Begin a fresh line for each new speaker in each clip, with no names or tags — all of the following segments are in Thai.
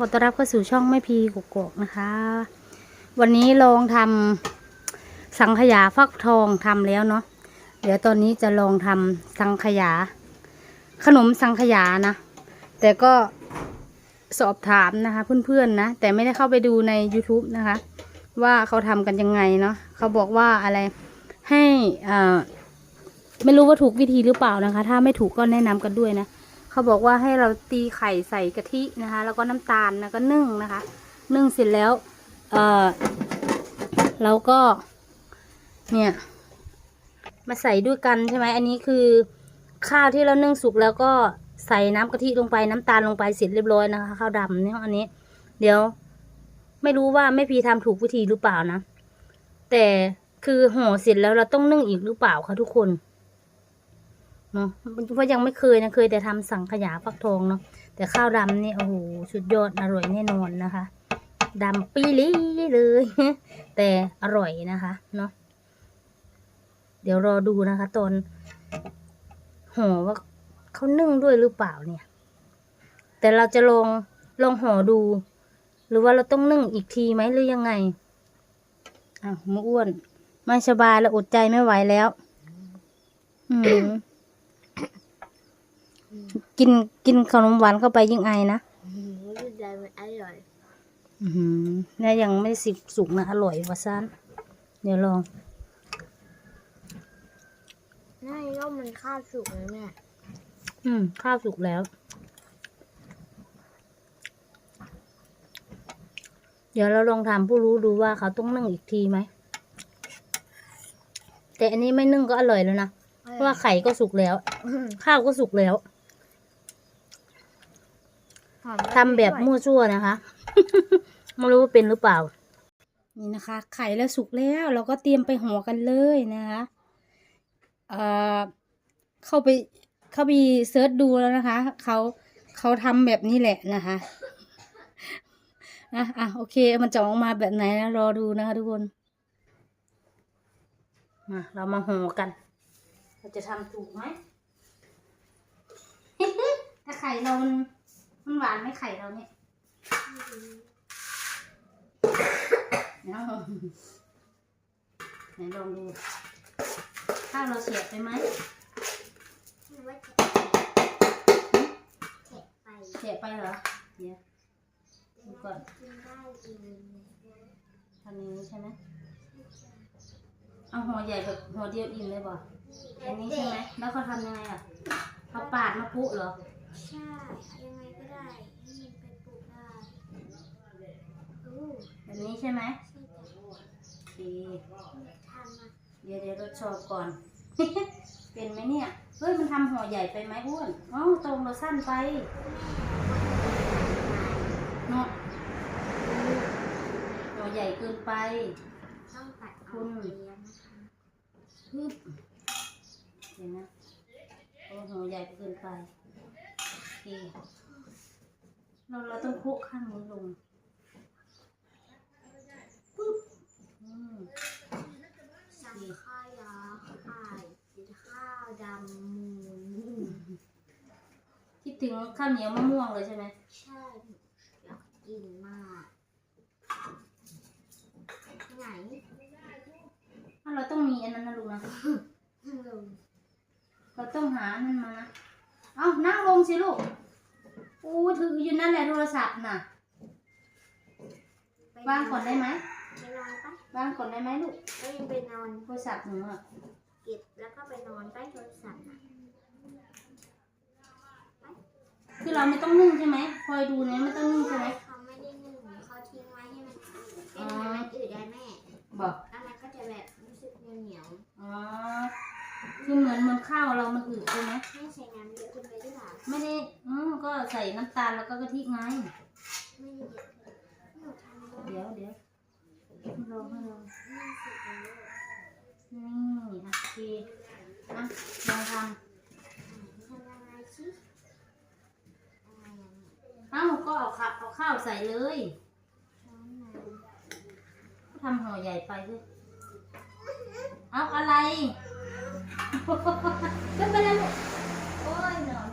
ขอต้อนรับเข้าสู่ช่องแม่พีกกกนะคะ วันนี้ลองทำสังขยาฟักทองทำแล้วเนาะเดี๋ยวตอนนี้จะลองทำสังขยา ขนมสังขยานะ แต่ก็สอบถามนะคะ เพื่อนๆนะ แต่ไม่ได้เข้าไปดูใน YouTube นะคะ ว่าเขาทำกันยังไงเนาะเขาบอกว่าอะไรให้อ่าไม่รู้ว่าถูกวิธีหรือเปล่านะคะ ถ้าไม่ถูกก็แนะนำกันด้วยนะ เขาบอกว่าให้เราตีไข่ใส่กะทินะคะ แล้วก็น้ำตาลแล้วก็นึ่งนะคะ นึ่งเสร็จแล้วเออเราก็ เนี่ย มาใส่ด้วยกันใช่ไหมอันนี้คือ ข้าวที่เรานึ่งสุกแล้วก็ใส่น้ำกะทิลงไปน้ำตาลลงไปเสร็จเรียบร้อยนะคะข้าวดำเนี่ยอันนี้ เดี๋ยว ไม่รู้ว่าแม่พีทำถูกวิธีหรือเปล่านะ แต่คือห่อเสร็จแล้วเราต้องนึ่งอีกหรือเปล่าคะทุกคน เนาะเพราะยังไม่เคยนะเคยแต่ทำสังขยาฟักทองเนาะแต่ข้าวดำนี่โอ้โหสุดยอดอร่อยแน่นอนนะคะดำปีลี้เลย แต่อร่อยนะคะเนาะเดี๋ยวรอดูนะคะ ตอนห่อว่าเขานึ่งด้วยหรือเปล่าเนี่ย แต่เราจะลองลองห่อดู หรือว่าเราต้องนึ่งอีกทีไหมหรือยังไงอ้าวมูอ้วนไม่สบายแล้วอดใจไม่ไหวแล้ว อืม กินกินขนมหวานเข้าไปยิ่งไอนะ
รู้สึกใจมันอร่อย
อือหือเนี่ยยังไม่สิสุกนะ อร่อยกว่าซันเดี๋ยวลอง
น่าก็มันข้าวสุกเลยแม่
อืม ข้าวสุกแล้ว เดี๋ยวเราลองถามผู้รู้ดูว่าเขาต้องนึ่งอีกทีไหม แต่อันนี้ไม่นึ่งก็อร่อยแล้วนะ เพราะว่าไข่ก็สุกแล้ว ข้าวก็สุกแล้ว ทำแบบมั่วซั่วนะคะ ไม่รู้ว่าเป็นหรือเปล่า นี่นะคะ ไข่แล้วสุกแล้วเราก็เตรียมไปห่อกันเลยนะคะเอ่อเข้าไปเข้าไปเซิร์ชดูแล้วนะคะ เขาเขาทำแบบนี้แหละนะคะอะอะโอเค มันจะออกมาแบบไหนนะรอดูนะคะทุกคนมาเรามาห่อกัน เราจะทำถูกไหม ถ้าไข่เรามัน มันหวานไหมไข่เราเนี่ยเอาไหนลองดูข้าวเราเสียบไปไหม
ว่าจะเผ็ดไป
เสียบไปเหรอเดี๋ยว ดูก่อน
กินได้กิน
ทำอย่างนี้ใช่ไหมเอาหัวใหญ่แบบหัวเดียวอิ่มเลยบ่อันนี้ใช่ไหมแล้วเขาทำยังไงอะเขาปาดมะพุเหรอ
ใช่ ยังไงก็ได้ให้มันไปปลูกได้อู้
แบบนี้ใช่ไหม
ใช่จ้ะ
โอเค
ทำมา
เดี๋ยวเดี๋ยวทดสอบก่อน เป็นไหมเนี่ย เฮ้ย มันทำห่อใหญ่ไปไหมอ้วนอ๋อตรงเราสั้นไปเนาะห่อใหญ่เกินไป
ต้องตัด
คุ
เอา
ณ
เลี้ยงนะคะ
ฮึบเดี๋ยวนะโอ้ห่อใหญ่เกินไปโอ เคเราเราต้องคลุกข้างนี้ลงปึ๊บอืม
สังข้าวยาไข่กินข้าวดำหมู
คิดถึงข้าวเหนียวมะม่วงเลยใช่ไหม
ใช่อยากกินมากไหน
ถ้าเราต้องมีอันนั้นนะลูกนะ
ลง
เราต้องหาอันนั้นมานะ เอานั่งลงสิลูก อู้ถืออยู่นั่นแหละโทรศัพท์น่ะวางก่อนได้ไหม
ไปนอนปะ
วางก่อนได้ไหมลูก
ก็ยังไปนอน
โทรศัพท์หนูอะ
เก็บแล้วก็ไปนอนใต้โทรศัพท์นะ
คือเราไม่ต้องนึ่งใช่ไหมคอยดูนะไม่ต้องนึ่งใช่ไหม
ใส่น้ำ
ตาลแล้วก็กะทิไง
ไม่เยอะเกินหนูทำได้
เดี๋ยวเดี๋ยวลองให้ลอง
ไม่สุดแล้ว
นี่อะโอเคอะลองท
ทำยังไงสิอะไรอย่างนี้ำ
เอ้าก็เอาข้าวเอาข้าวใส่เลย
ช้อนน้ำ
ทำห่อใหญ่ไปด้วยเอาอะไร ขึ้นไปเลยลูกโอ้ยนอน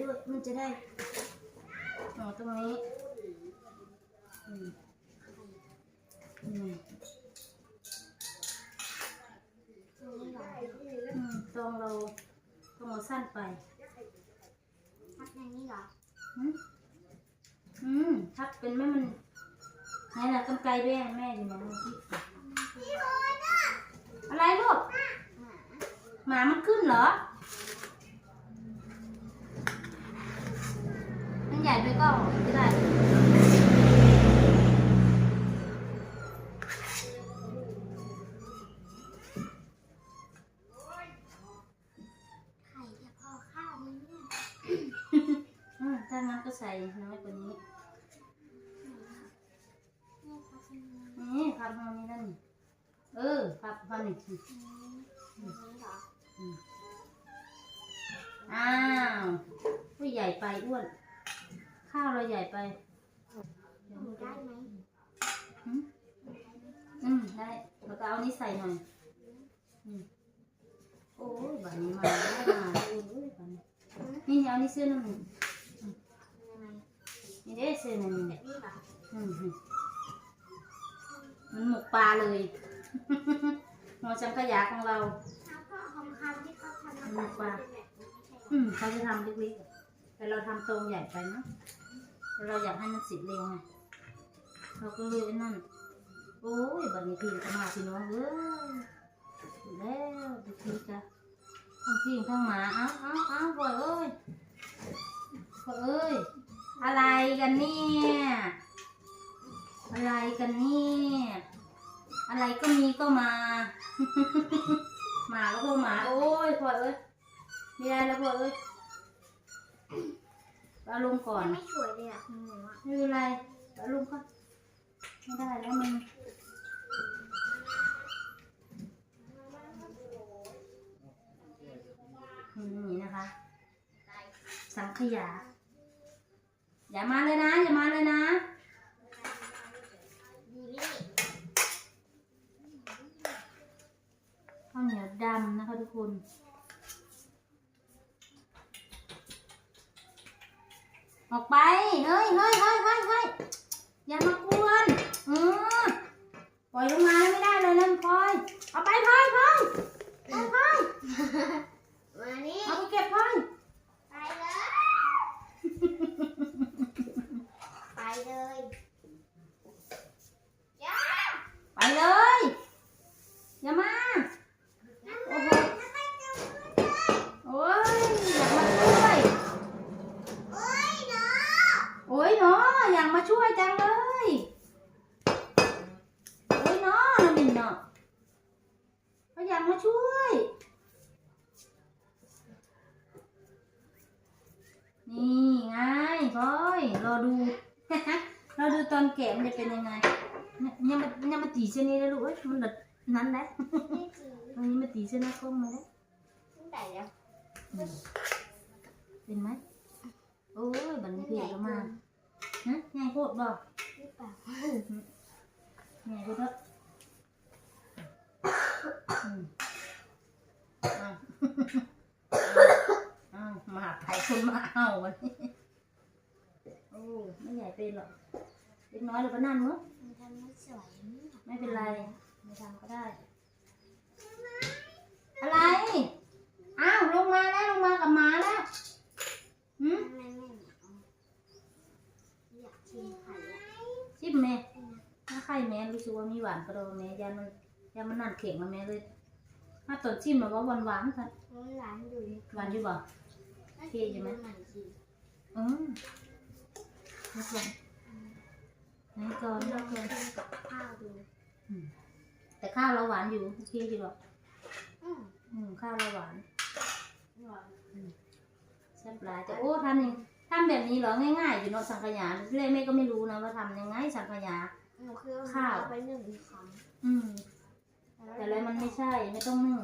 ด้วยมันจะได้ตรงนี้อืมอืม
ตรงนี้
ตรงเราตรงเราสั้นไป
ทับในนี้เหรอ
อืมทับเป็นแม่มันไหนล่ะกำไกแม่แม่อยู่ไหนเมื่อกี้อะไรลูก
หมา
มันขึ้นเหรอ ใหญ่ไปก็ไม่ได้
ไข่จะพอข้าวไหมเนี่ย
อืมถ้างั้นก็ใส่น้อยกว่านี้
นี่พับเป็นนี้
นี่พับตรงนี้นั่นนี่เออพับพับนี่สิ
อืมอย่างนี้เหรอ
อ้าวผู้ใหญ่ไปอ้วน ข้าวเราใหญ่ไป
หนูได้ไหม
อืมอืมได้แล้วก็เอานี้ใส่หน่อยอืมโอ้ยบันนี้มาแล้วมาแล้วโอ้ยบัดนี้นี่เอานี่เสื้อนั่นนี่
ยังไง
นี่เด้เสื้อนั่นนี่
แบบนี้เหรอ
อืมอืมมันหมกปลาเลยหัวจังขยะของเรา
แล้วก็ทองคำที่เขาทำมาใส่เป็นแบบนี้ไม่ใช่เหรอ
อืมเขาจะทำเล็กๆแต่เราทำตรงใหญ่ไปเนาะแต่ เราอยากให้มันสิเร็วไงเราก็เลยไอ้นั่น โอ้ยบัดนี้พี่ก็มาพี่น้องเอ้ยอแล้วดูพี่จ้ะทั้งพี่ทั้งหมาเอ้าเอ้าเอ้าบ่อยเอ้ยบ่อยเอ้ย อะไรกันเนี่ย อะไรกันเนี่ย อะไรก็มีก็มา หมาก็พวกหมา โอ้ยพ่อยเอ้ย ไม่ได้แล้วพ่อยเอ้ยเอาลงก่อน
ไม่สวยเลยอะคุณหนูอะ
ไม่เป็นไรเอาลงก่อนไม่ได้แล้วมันนี่นะคะ สังขยา อย่ามาเลยนะ อย่ามาเลยนะ ข้าวเหนียวดำนะคะทุกคนออกไป เฮ้ยเฮ้ยเฮ้ยเฮ้ยเฮ้ยอย่ามากวนเออปล่อยลงมาไม่ได้เลยนะพลอย เอาไปพลอยพลอยพลอยพลอย
มานี่
เอาไปเก็บพลอย
ไปเลย ไปเลยย่า
ไปเลย อย่ามา โอ้โห โอ้ยอยากมาช่วย
โอ้ยเนาะ
โอ้ยเนาะอยากมาช่วยจังเลย โอ้ยเนาะน้ำมินเนาะเขาอยากมาช่วย นี่ไงพลอย รอดู รอดูตอนแกะมันจะเป็นยังไงเนี่ยยังมายังมาตีเส้นนี้เลยลูกเอ้ยมันแบบนั้นแหละ
ไม่จริง
ตรงนี้มาตีเส้นหน้าข้องมาแล้ว
ตั้งแต่แล้ว
อืมเป็นไหมโอ้ยบันนี้เพลก็มาฮะไงโคตรบอก
หรือเปล่า
ไงโคตรเถอะอืมอ้าวอ้าวมาหาไทยคนมาเอาวันนี้โอ้ ไม่ใหญ่เป็นหรอกเล็กน้อยเราก็นั่นมั้ง
มันทำไม่สวย
ไม่เป็นไรไม่ทำก็ได้ อะไร อ้าวลงมาแล้วลงมากับหมาแล้วหืม
ทำไมไม่เหนียวอยากชิมไข่อะ
ชิมแม่ถ้าใครแม่รู้สึกว่ามีหวานกระโดดแม่ยันมันยันมันนั่นเข่งมาแม่เลยถ้าตอนชิมแบบว่าหวานหวานๆค่ะ
มันหวานอยู่
หวานอยู่บ่
โอเคใช่ไหมมันจริง
อืม แล้วก่อนไหนก่อน
ล
แล้
อ
ว
ง
ก่อน
กินกับข้าวดู
แต่ข้าวเราหวานอยู่โอเคอยู่หรอก
อืม
อืมข้าวเราหวาน
หวาน
แซ่บหลายแต่โอ้ทำยังทำแบบนี้เหรอง่ายๆอยู่เนาะสังขยาที่แรกแม่ก็ไม่รู้นะว่าทำยังไงสังขยา
หนูคือ
ข้าว
เอาไปหนึ่งครั้ง
อืมแต่อะไรมันไม่ใช่ไม่ต้องนึ่ง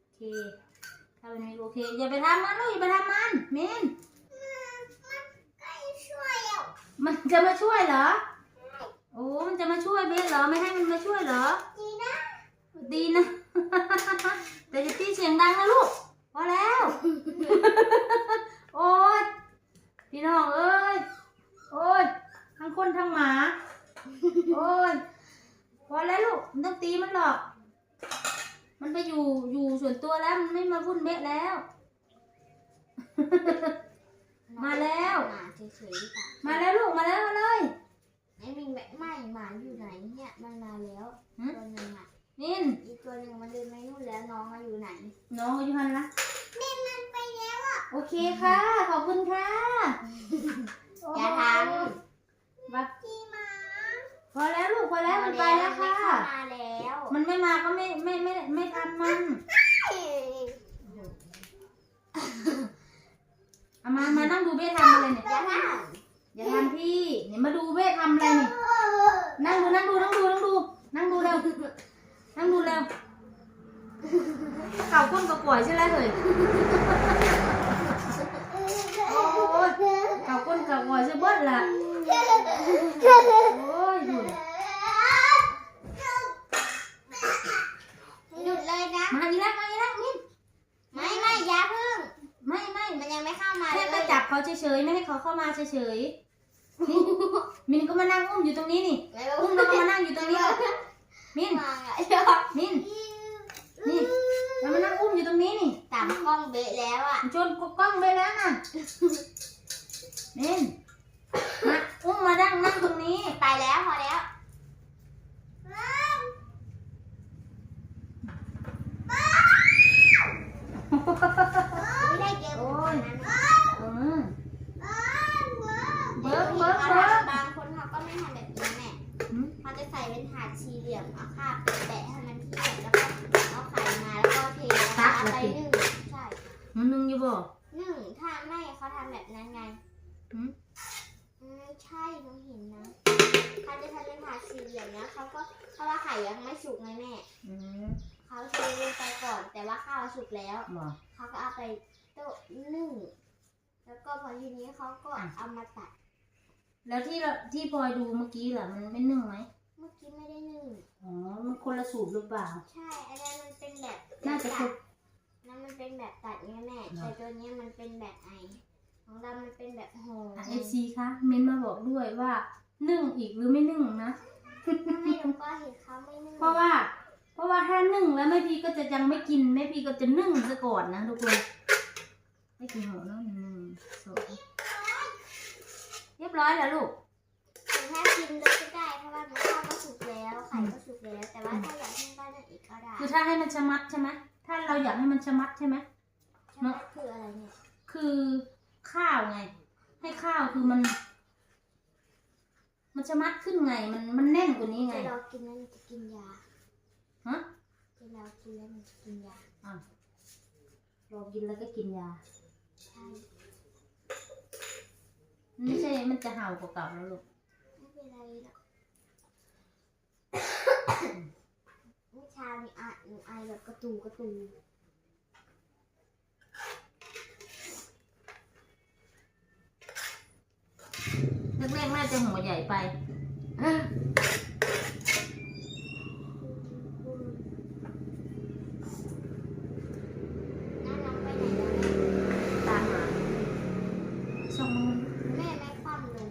โอเคถ้าเป็นนี้โอเคอย่าไปทำมันลูกอย่าไปทำมันเมน
ไม่ช่วยอะ
มันจะมาช่วยเหรอ โอ้ มันจะมาช่วยเบสเหรอ ไม่ให้มันมาช่วยเหรอ
ดีนะ
ดีนะ แต่จะพี่เสียงดังนะลูก พอแล้ว โอ้ยพี่น้องเอ้ย โอ้ย ทั้งคนทั้งหมา โอ้ย พอแล้วลูก มันต้องตีมันหรอก มันไปอยู่อยู่ส่วนตัวแล้ว มันไม่มาวุ่นเบสแล้ว มาแล้ว
หมาเฉยๆดีกว่า
มาแล้วลูกมาแล้วมาเลย
ไอ้มิงแบบไม่หมาอยู่ไหนเนี่ยมันมาแล้ว
หึ
ตัวหนึ่งอะ
นิน
อีกตัวหนึ่งมันเดินไม่นู่นแล้วน้องมาอยู่ไหน
น้องอายุพันละ
แม่มันไปแล้วอะ
โอเคค่ะ ขอบคุณค่ะ
อย่าท
บัดำ
พี่หมา
พอแล้วลูกพอแล้วมันไปแล้วค่ะ
มาแล้ว
มันไม่มาก็ไม่ไม่ไม่ไม่ทันมันเอามามานั่งดูเบ้ ทำอะไรเนี่ย
อย่าท
อย่าทำพี่เนี่ยมาดูเบ้ทำอะไรเนี่ยนั่งดูนั่งดูนั่งดูนั่งดูนั่งดูเร็วนั่งดูเร็วเก่าก้นกับป่วยใช่ไหมเหรอ้ยเก่าก้นกับก่อยใช่เบิ้ลล่ะโอ้ยดู
หยุดเลยนะ
มาอีกแล้วมาอีกแล้วมิน
ไม่ไม่อย่าพึ่ง
ไม่ไม่
มันยังไม่เข้ามาเล
แค่
ย
ก็จับเขาเฉยๆไม่ ให้เขาเข้ามาเฉยๆนี่มินก็มานั่งอุ้มอยู่ตรงนี้นี่
ไม่
อุ้มแล้วก็มานั่งอยู่ตรงนี้มิน
มาอะ
มินนี่แล้วมานั่งอุ้มอยู่ตรงนี้นี่
ตามกล้องเบะแล้วอะ
ชนกล้องไปแล้วน่ะมินมาอุ้มมานั่งนั่งตรงนี้
ไปแล้วพอแล้วไม่ได้เกม
โอ้ย
นั้น
เออ
เบิร์กเบิร์กเบิร์กบางคนเขาก็ไม่ทำแบบนี้แม่
หืม
เขาจะใส่เป็นถาด สี่เหลี่ยมเอาข้าวแปะให้มันที่แล้วก็เอาไข่มาแล้วก็เทแล้วก็เอาไปนึ่งใช่
มันนึงอยู่บ่
นึ่งถ้าไม่เขาทำแบบนั้นไง
หืม
ไม่ใช่หนูเห็นนะเขาจะทำเป็นถาดสี่เหลี่ยมนะเขาก็เพราะว่าไข่ยังไม่สุกไงแม่
อืม
เขาเทลงไปก่อน แต่ว่าข้าวสุกแล้ว
บ่
เขาก็เอาไปโต๊ะนึ่งแล้วก็พอทีนี้เขาก็เอามาตัด
แล้วที่เราที่พลอยดูเมื่อกี้ล่ะมันไม่นึ่งไหม
เมื่อกี้ไม่ได้นึ่ง
อ๋อ มันคนละสูตรหรือเปล่า
ใช่ อันนั้นมันเป็นแบบ
น่าจะ
ตั
คื
ด
อ
นั่นมันเป็นแบบตัดไงแม่
เหรอ
แต่ตัวเนี้ยมันเป็นแบบไอ ของเรา มันเป็นแบบโฮ
เอฟซีคะเม้นมาบอกด้วยว่านึ่งอีกหรือไม่นึ่งนะ
ไม่รู้ก็เห็นเขาไม่นึ่ง
เพราะว่า เพราะว่าถ้านึ่งแล้วแม่พีก็จะยังไม่กินแม่พีก็จะนึ่งซะก่อนนะทุกคนไม่กี่หัวเนาะหนึ่งสองเรียบร้อยแล้วลูก
ถึงถ้ากินเลยก็ได้เพราะ ไข่ก็สุกแล้ว แต่ว่าถ้าอยากให้ได้นั่นอีกก็ได้
คือถ้าให้มันชะมัดใช่ไหมถ้าเราอยากให้มันชะมัดใช่ไหม
ใช่ไหมคืออะไรเนี่ย
คือข้าวไง ให้ข้าวคือมัน มันชะมัดขึ้นไง มันมันแน่นกว่านี้ไง
จะเรากินแล้วมันจะกินยา
ฮะ
จะเรากินแล้วมันจะกินยา
อะรอกินแล้วก็กินยา
ใช่
ไม่ใช่มันจะเห่ากว่าเก่าแล้วลูก
ไม่เป็นไรหรอก เมื่อเช้านี่อะหนูไอแบบกระตูกระตู
แรกๆน่าจะหัวใหญ่ไป
น่ารักไปไหนแล้ว
ตามมาส่งมือ
แม่แม่คว่ำลง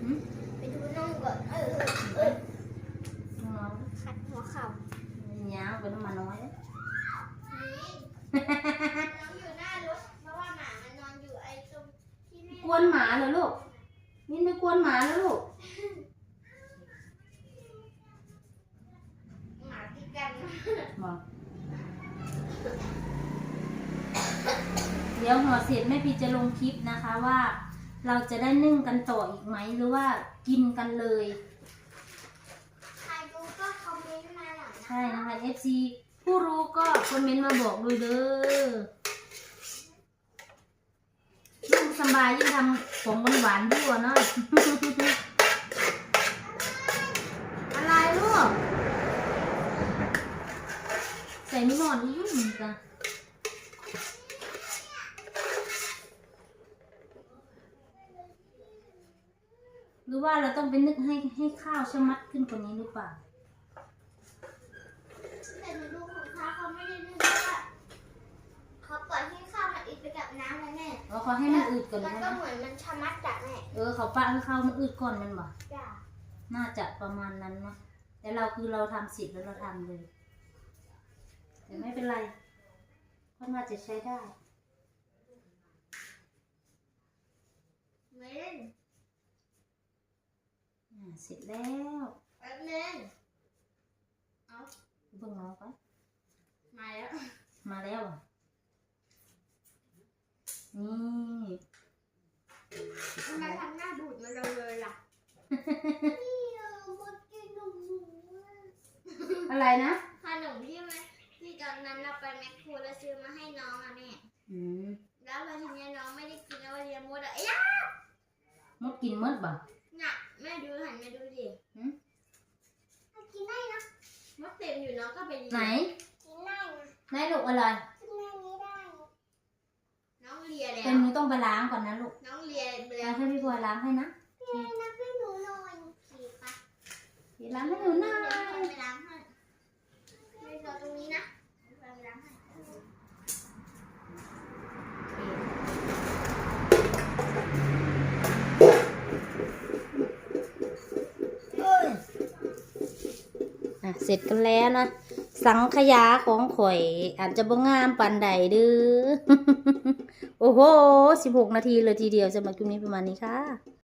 หืม
ไปดูน้องก่อนเออเออเออ
น้อง
ขัดหัวเข่า
ๆยาวเป็นน้ำมันน้อย
น้องอยู่หน้ารถเพราะว่าหมามันนอนอยู่ไอ้ตรงที่แม่
กวนหมาเหรอลูกนี่ไปกวนหมาแล้วลูก
หมาติดกัน
บอกเดี๋ยวหัวเสร็จแม่พีจะลงคลิปนะคะว่า เราจะได้นึ่งกันต่ออีกไหมหรือว่ากินกันเลย
ใครดูก็คอมเมนต์มาหน่อยนะ
ใช่นะคะ FC ผู้รู้ก็คอมเมนต์มาบอกด้วยเด้อลูกสำ บายยิ่งทำของหวานๆยั่วเนาะอะไรลูก ใส่ไม่หมดนี่ยุ่งเหมือนกันหรือว่าเราต้องไปนึกให้ให้ข้าวชะมัดขึ้นกว่านี้หรือเปล่า
แต่หนูดูของเขาเขาไม่ได้นึ่งเพราะว่าเขาปล่อยให้ ไปกับน้ำเลยแม่
แล้วเขาให้มันอืดก่อน
มัน
ใช่
ก็
ไหม
เหมือนมันชะมัดอะแม่
เออเขาปะให้ข้าวมันอืดก่อนมันบ่
จ้า
น่าจะประมาณนั้นเนาะแต่เราคือเราทำสิทธิ์แล้วเราทำเลยแต่ไม่เป็นไรก็น่าจะใช้ได้
ไม่เล่น
อ่าเสร็จแล้ว
แป๊บนึงเอา
เบิ่งน้องก่อน
มาแล้ว
มาแล้วอะ นี่
ทำไมทำหน้าบูดมาเร็วเลยล่ะนี่อะมดกินนมหนูอะ
อะไรนะ
ขนมที่มันที่ตอนนั้นเราไปแมคโครแล้วซื้อมาให้น้องอะแม่
อืม
แล้ววันทีนี้น้องไม่ได้กินแล้ววันนี้มดอะเอ้ยะ
มดกินมดบ่
น่ะแม่ดูหันมาดูดิ
หืม
กินได้นะมดเต็มอยู่น้องก็ไป
ไหน
กินได้นะ
ไหนลูกอะไร
กินได้ไม่ได้ น้อง เลียแล้
เป็
วน
หนูต้องไปล้างก่อนนะลูก
น้องเลียไป
แล้
แล้วว
ให้พี่บัวล้างให้นะ
พี่นะพี่หนูหน่อยขี่ไป
พี่ล้างให้หนูหน่อ
เดี๋ยวยไปล้างให้ไม่รอตรงนี้นะไปล้างให้
อะเสร็จกันแล้วนะ สังขยาของข่อย อาจจะบ่งามปันใดเด้อ โอ้โห 16 นาทีเลยทีเดียวสำหรับคลิปนี้ประมาณนี้ค่ะ